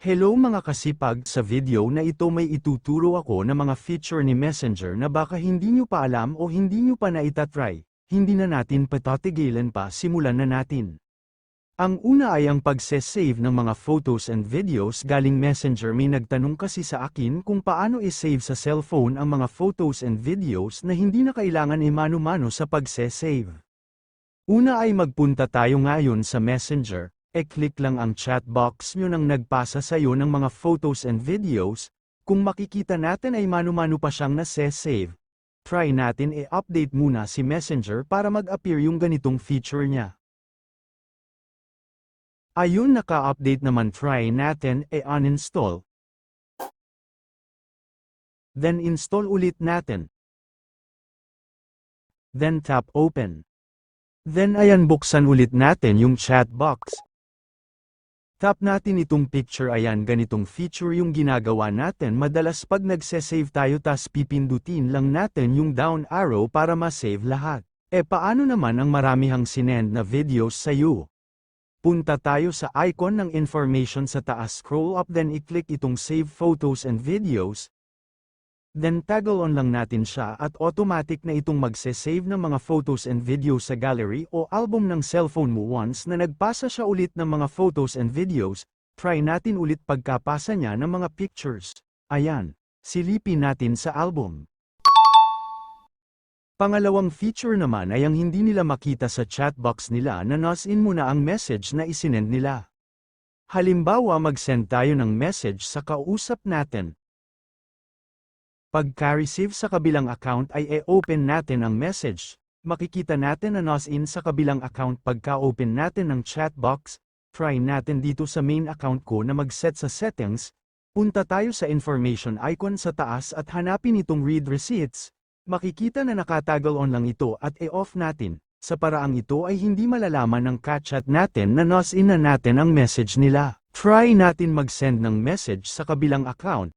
Hello mga kasipag, sa video na ito may ituturo ako ng mga feature ni Messenger na baka hindi nyo pa alam o hindi nyo pa naitatry. Hindi na natin patatigilan pa, simulan na natin. Ang una ay ang pagse-save ng mga photos and videos galing Messenger may nagtanong kasi sa akin kung paano i-save sa cellphone ang mga photos and videos na hindi na kailangan imano-mano sa pagse-save. Una ay magpunta tayo ngayon sa Messenger, e-click lang ang chat box nyo nang nagpasa sa iyo ng mga photos and videos, kung makikita natin ay mano-mano pa siyang nase-save. Try natin i-update muna si Messenger para mag-appear yung ganitong feature niya. Ayun naka-update naman try natin e-uninstall. Then install ulit natin. Then tap open. Then ayan buksan ulit natin yung chat box. Tap natin itong picture ayan ganitong feature yung ginagawa natin madalas pag nagse-save tayo tas pipindutin lang natin yung down arrow para ma-save lahat. E paano naman ang maramihang sinend na videos sa iyo? Punta tayo sa icon ng information sa taas scroll up then i-click itong save photos and videos, Then toggle on lang natin siya at automatic na itong magse-save ng mga photos and videos sa gallery o album ng cellphone mo once na nagpasa siya ulit ng mga photos and videos, try natin ulit pagkapasa niya ng mga pictures. Ayan, silipin natin sa album. Pangalawang feature naman ay ang hindi nila makita sa chat box nila na nas-in mo na ang message na isinend nila. Halimbawa mag-send tayo ng message sa kausap natin, Pagka-receive sa kabilang account ay e-open natin ang message. Makikita natin na nos-in sa kabilang account pagka-open natin ng chat box. Try natin dito sa main account ko na mag-set sa settings. Punta tayo sa information icon sa taas at hanapin itong read receipts. Makikita na nakatagal on lang ito at e-off natin. Sa paraang ito ay hindi malalaman ng kachat natin na nos-in na natin ang message nila. Try natin mag-send ng message sa kabilang account.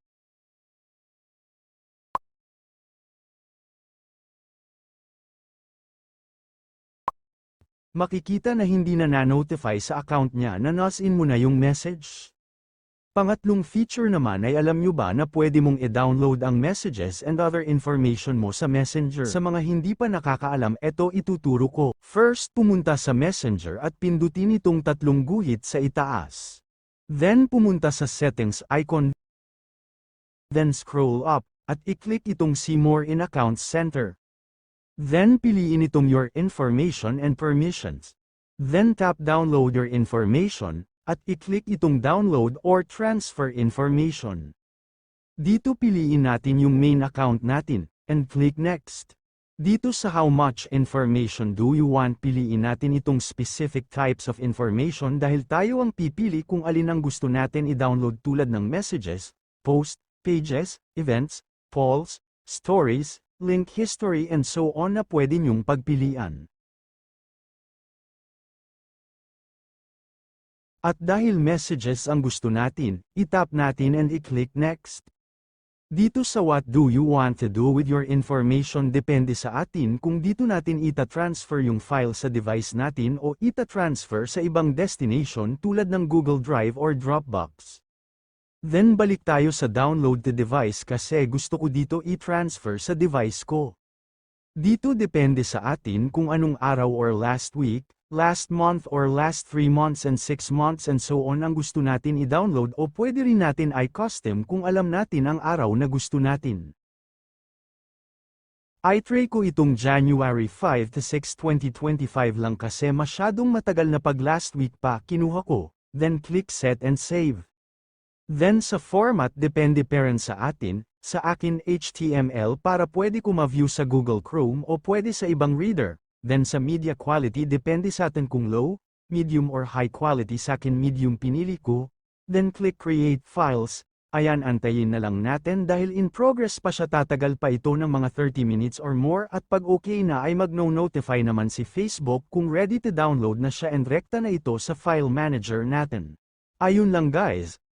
Makikita na hindi na na-notify sa account niya na nas-in mo na yung message. Pangatlong feature naman ay alam nyo ba na pwede mong i-download ang messages and other information mo sa Messenger. Sa mga hindi pa nakakaalam eto ituturo ko. First pumunta sa Messenger at pindutin itong tatlong guhit sa itaas. Then pumunta sa settings icon. Then scroll up, at i-click itong see more in Accounts Center. Then piliin itong your information and permissions. Then tap download your information, at i-click itong download or transfer information. Dito piliin natin yung main account natin, and click next. Dito sa how much information do you want piliin natin itong specific types of information dahil tayo ang pipili kung alin ang gusto natin i-download tulad ng messages, post, pages, events, polls, stories, link history and so on na pwede nyong pagpilian. At dahil messages ang gusto natin, itap natin and i-click next. Dito sa what do you want to do with your information depende sa atin kung dito natin ita-transfer yung file sa device natin o ita-transfer sa ibang destination tulad ng Google Drive or Dropbox. Then balik tayo sa download the device kasi gusto ko dito i-transfer sa device ko. Dito depende sa atin kung anong araw or last week, last month or last 3 months and 6 months and so on ang gusto natin i-download o pwede rin natin i-custom kung alam natin ang araw na gusto natin. I-try ko itong January 5 to 6, 2025 lang kasi masyadong matagal na pag last week pa kinuha ko, then click set and save. Then sa format depende pa sa atin, sa akin HTML para pwede ko ma-view sa Google Chrome o pwede sa ibang reader. Then sa media quality depende sa atin kung low, medium or high quality sa akin medium pinili ko. Then click create files. Ayan antayin na lang natin dahil in progress pa siya tatagal pa ito ng mga 30 minutes or more at pag okay na ay magno-notify naman si Facebook kung ready to download na siya and rekta na ito sa file manager natin. Ayun lang guys,